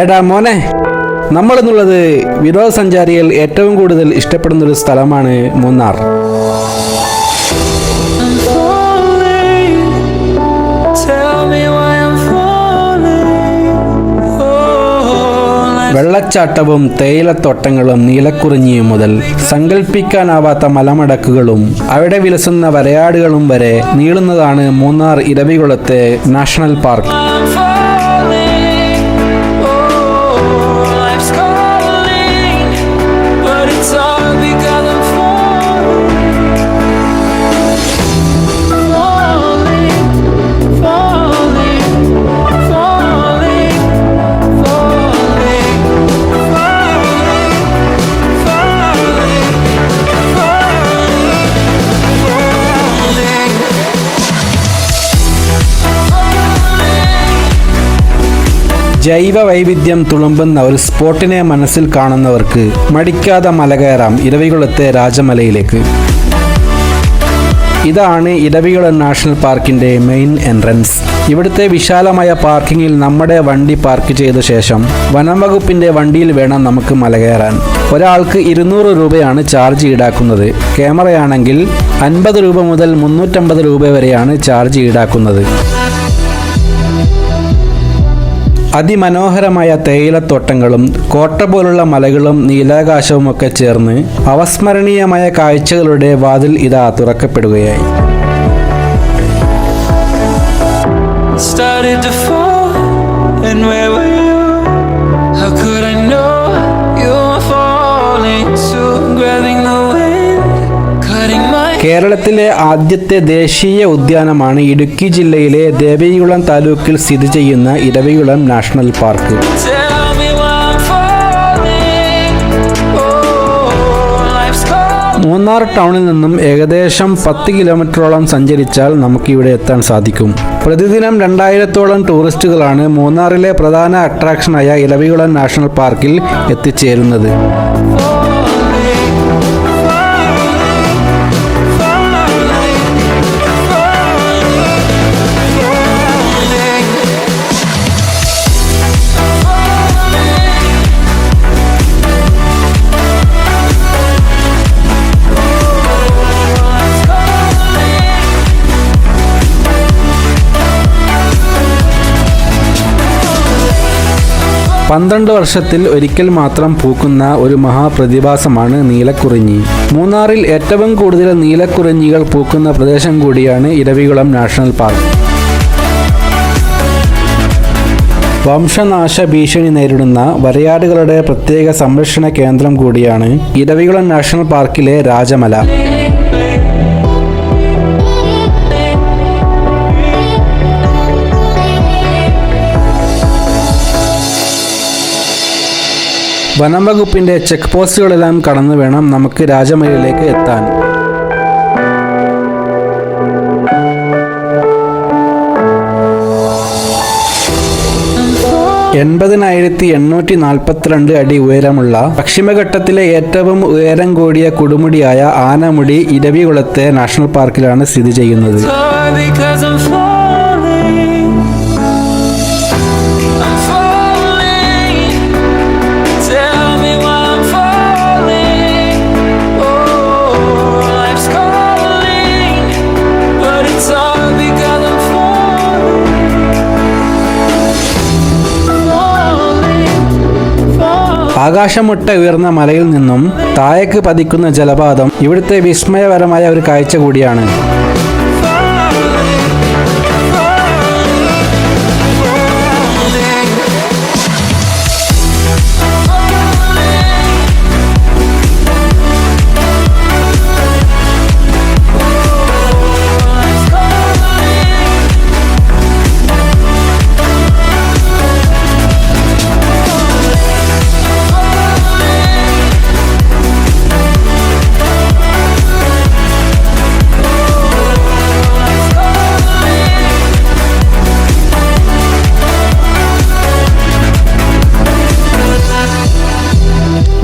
ഏടാ മോനെ നമ്മളെന്നുള്ളത് വിനോദസഞ്ചാരികൾ ഏറ്റവും കൂടുതൽ ഇഷ്ടപ്പെടുന്ന ഒരു സ്ഥലമാണ് മൂന്നാർ. Oh, വെള്ളച്ചാട്ടവും തേയിലത്തോട്ടങ്ങളും നീലക്കുറിഞ്ഞിയും മുതൽ സങ്കല്പിക്കാനാവാത്ത മലമടക്കുകളും അവിടെ വിലസുന്ന വരയാടുകളും വരെ നീളുന്നതാണ് മൂന്നാർ ഇരവികുളത്തെ നാഷണൽ പാർക്ക്. ജൈവ വൈവിധ്യം തുളുമ്പുന്ന ഒരു സ്പോട്ടിനെ മനസ്സിൽ കാണുന്നവർക്ക് മടിക്കാതെ മലകയറാം ഇരവികുളത്തെ രാജമലയിലേക്ക്. ഇതാണ് ഇരവികുളം നാഷണൽ പാർക്കിന്റെ മെയിൻ എൻട്രൻസ്. ഇവിടുത്തെ വിശാലമായ പാർക്കിങ്ങിൽ നമ്മുടെ വണ്ടി പാർക്ക് ചെയ്ത ശേഷം വനം വകുപ്പിന്റെ വണ്ടിയിൽ വേണം നമുക്ക് മലകയറാൻ ഒരാൾക്ക് ഇരുന്നൂറ് രൂപയാണ് ചാർജ് ഈടാക്കുന്നത്. ക്യാമറയാണെങ്കിൽ അൻപത് രൂപ മുതൽ മുന്നൂറ്റമ്പത് രൂപ വരെയാണ് ചാർജ് ഈടാക്കുന്നത്. അതിമനോഹരമായ തേയിലത്തോട്ടങ്ങളും കോട്ട പോലുള്ള മലകളും നീലാകാശവും ഒക്കെ ചേർന്ന് അവസ്മരണീയമായ കാഴ്ചകളുടെ വാതിൽ ഇതാ തുറക്കപ്പെടുകയായി. And where കേരളത്തിലെ ആദ്യത്തെ ദേശീയ ഉദ്യാനമാണ് ഇടുക്കി ജില്ലയിലെ ദേവികുളം താലൂക്കിൽ സ്ഥിതി ചെയ്യുന്ന ഇരവികുളം നാഷണൽ പാർക്ക്. മൂന്നാർ ടൗണിൽ നിന്നും ഏകദേശം പത്ത് കിലോമീറ്ററോളം സഞ്ചരിച്ചാൽ നമുക്കിവിടെ എത്താൻ സാധിക്കും പ്രതിദിനം രണ്ടായിരത്തോളം ടൂറിസ്റ്റുകളാണ് മൂന്നാറിലെ പ്രധാന അട്രാക്ഷനായ ഇലവികുളം നാഷണൽ പാർക്കിൽ എത്തിച്ചേരുന്നത് പന്ത്രണ്ട് വർഷത്തിൽ ഒരിക്കൽ മാത്രം പൂക്കുന്ന ഒരു മഹാപ്രതിഭാസമാണ് നീലക്കുറിഞ്ഞി. മൂന്നാറിൽ ഏറ്റവും കൂടുതൽ നീലക്കുറിഞ്ഞികൾ പൂക്കുന്ന പ്രദേശം കൂടിയാണ് ഇരവികുളം നാഷണൽ പാർക്ക്. വംശനാശ ഭീഷണി നേരിടുന്ന വരയാടുകളുടെ പ്രത്യേക സംരക്ഷണ കേന്ദ്രം കൂടിയാണ് ഇരവികുളം നാഷണൽ പാർക്കിലെ രാജമല. വനം വകുപ്പിന്റെ ചെക്ക് പോസ്റ്റുകളെല്ലാം കടന്നു വേണം നമുക്ക് രാജമലയിലേക്ക് എത്താൻ. എൺപതിനായിരത്തി എണ്ണൂറ്റി നാൽപ്പത്തിരണ്ട് അടി ഉയരമുള്ള പശ്ചിമഘട്ടത്തിലെ ഏറ്റവും ഉയരം കൂടിയ കൊടുമുടിയായ ആനമുടി ഇരവികുളത്തെ നാഷണൽ പാർക്കിലാണ് സ്ഥിതി ചെയ്യുന്നത്. ആകാശമുട്ട ഉയർന്ന മലയിൽ നിന്നും താഴേക്ക് പതിക്കുന്ന ജലപാതം ഇവിടുത്തെ വിസ്മയപരമായ ഒരു കാഴ്ച കൂടിയാണ്.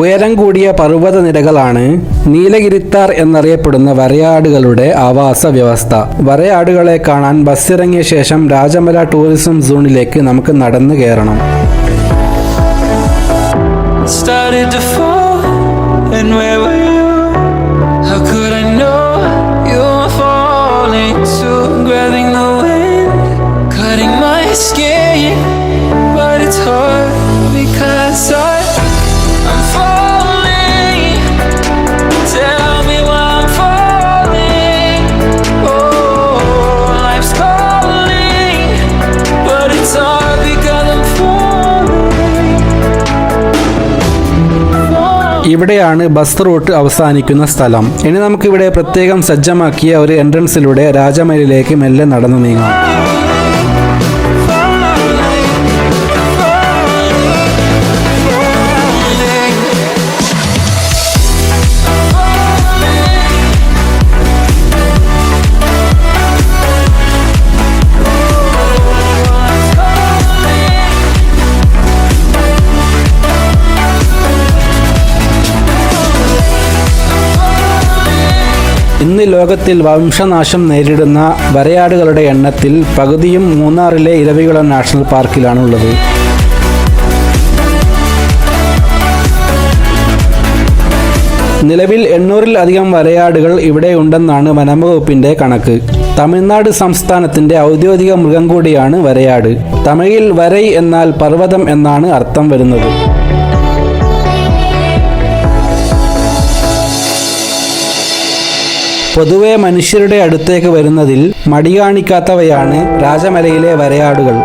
ഉയരം കൂടിയ പർവത നിരകളാണ് നീലഗിരിത്താർ എന്നറിയപ്പെടുന്ന വരയാടുകളുടെ ആവാസ വ്യവസ്ഥ വരയാടുകളെ കാണാൻ ബസ്സിറങ്ങിയ ശേഷം രാജമല ടൂറിസം സോണിലേക്ക് നമുക്ക് നടന്നു കയറണം. ഇവിടെയാണ് ബസ് റൂട്ട് അവസാനിക്കുന്ന സ്ഥലം. ഇനി നമുക്കിവിടെ പ്രത്യേകം സജ്ജമാക്കിയ ഒരു എൻട്രൻസിലൂടെ രാജമലിലേക്ക് മെല്ലെ നടന്നു നീങ്ങാം. ഇന്ന് ലോകത്തിൽ വംശനാശം നേരിടുന്ന വരയാടുകളുടെ എണ്ണത്തിൽ പകുതിയും മൂന്നാറിലെ ഇരവികുളം നാഷണൽ പാർക്കിലാണുള്ളത്. നിലവിൽ എണ്ണൂറിൽ അധികം വരയാടുകൾ ഇവിടെ ഉണ്ടെന്നാണ് വനംവകുപ്പിന്റെ കണക്ക്. തമിഴ്നാട് സംസ്ഥാനത്തിന്റെ ഔദ്യോഗിക മൃഗം കൂടിയാണ് വരയാട്. തമിഴിൽ വരൈ എന്നാൽ പർവതം എന്നാണ് അർത്ഥം വരുന്നത്. പൊതുവെ മനുഷ്യരുടെ അടുത്തേക്ക് വരുന്നതിൽ മടി കാണിക്കാത്തവയാണ് രാജമലയിലെ വരയാടുകൾ.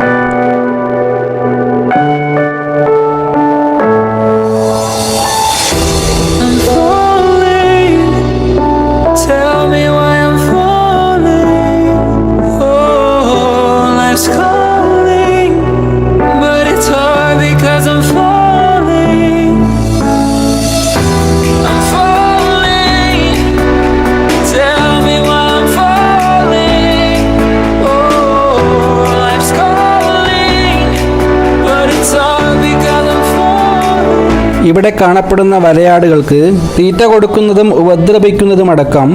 ഇവിടെ കാണപ്പെടുന്ന വരയാടുകൾക്ക് തീറ്റ കൊടുക്കുന്നതും ഉപദ്രവിക്കുന്നതുമടക്കം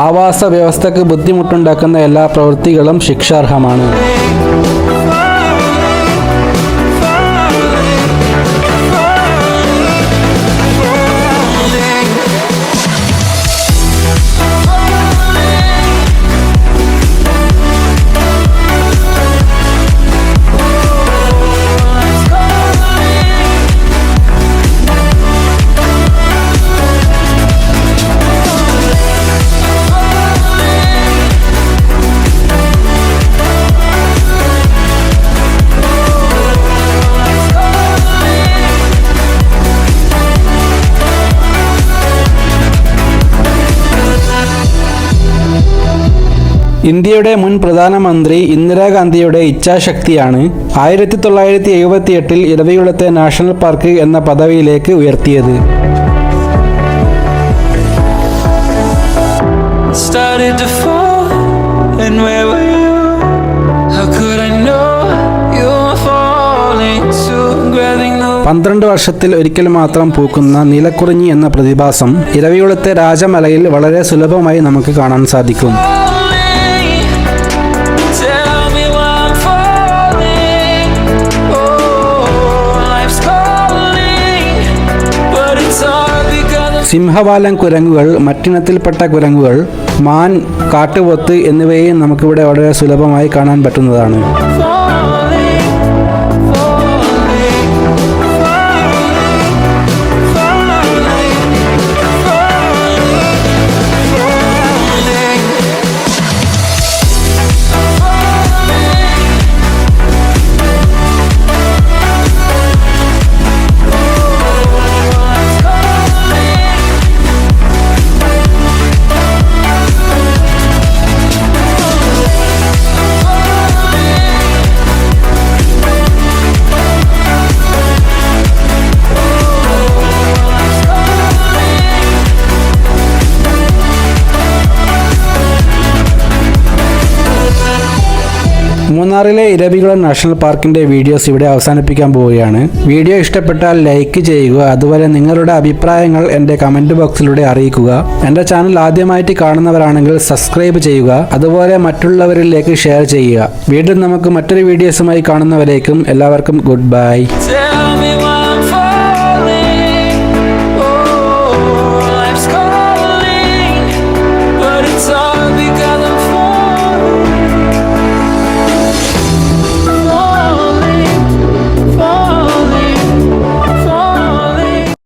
ആവാസ വ്യവസ്ഥക്ക് ബുദ്ധിമുട്ടുണ്ടാക്കുന്ന എല്ലാ പ്രവൃത്തികളും ശിക്ഷാർഹമാണ്. ഇന്ത്യയുടെ മുൻ പ്രധാനമന്ത്രി ഇന്ദിരാഗാന്ധിയുടെ ഇച്ഛാശക്തിയാണ് ആയിരത്തി തൊള്ളായിരത്തി എഴുപത്തിയെട്ടിൽ ഇരവികുളത്തെ നാഷണൽ പാർക്ക് എന്ന പദവിയിലേക്ക് ഉയർത്തിയത്. പന്ത്രണ്ട് വർഷത്തിൽ ഒരിക്കൽ മാത്രം പൂക്കുന്ന നീലക്കുറിഞ്ഞി എന്ന പ്രതിഭാസം ഇരവികുളത്തെ രാജമലയിൽ വളരെ സുലഭമായി നമുക്ക് കാണാൻ സാധിക്കും. സിംഹവാലൻ കുരങ്ങുകൾ മറ്റിനത്തിൽപ്പെട്ട കുരങ്ങുകൾ മാൻ കാട്ടുപൊത്ത് എന്നിവയെയും നമുക്കിവിടെ വളരെ സുലഭമായി കാണാൻ പറ്റുന്നതാണ്. മൂന്നാറിലെ ഇരവികുളം നാഷണൽ പാർക്കിന്റെ വീഡിയോസ് ഇവിടെ അവസാനിപ്പിക്കാൻ പോവുകയാണ്. വീഡിയോ ഇഷ്ടപ്പെട്ടാൽ ലൈക്ക് ചെയ്യുക അതുപോലെ നിങ്ങളുടെ അഭിപ്രായങ്ങൾ എന്റെ കമന്റ് ബോക്സിലൂടെ അറിയിക്കുക. എന്റെ ചാനൽ ആദ്യമായിട്ട് കാണുന്നവരാണെങ്കിൽ സബ്സ്ക്രൈബ് ചെയ്യുക അതുപോലെ മറ്റുള്ളവരിലേക്ക് ഷെയർ ചെയ്യുക. വീണ്ടും നമുക്ക് മറ്റൊരു വീഡിയോസുമായി കാണുന്നവരേക്കും എല്ലാവർക്കും ഗുഡ് ബൈ.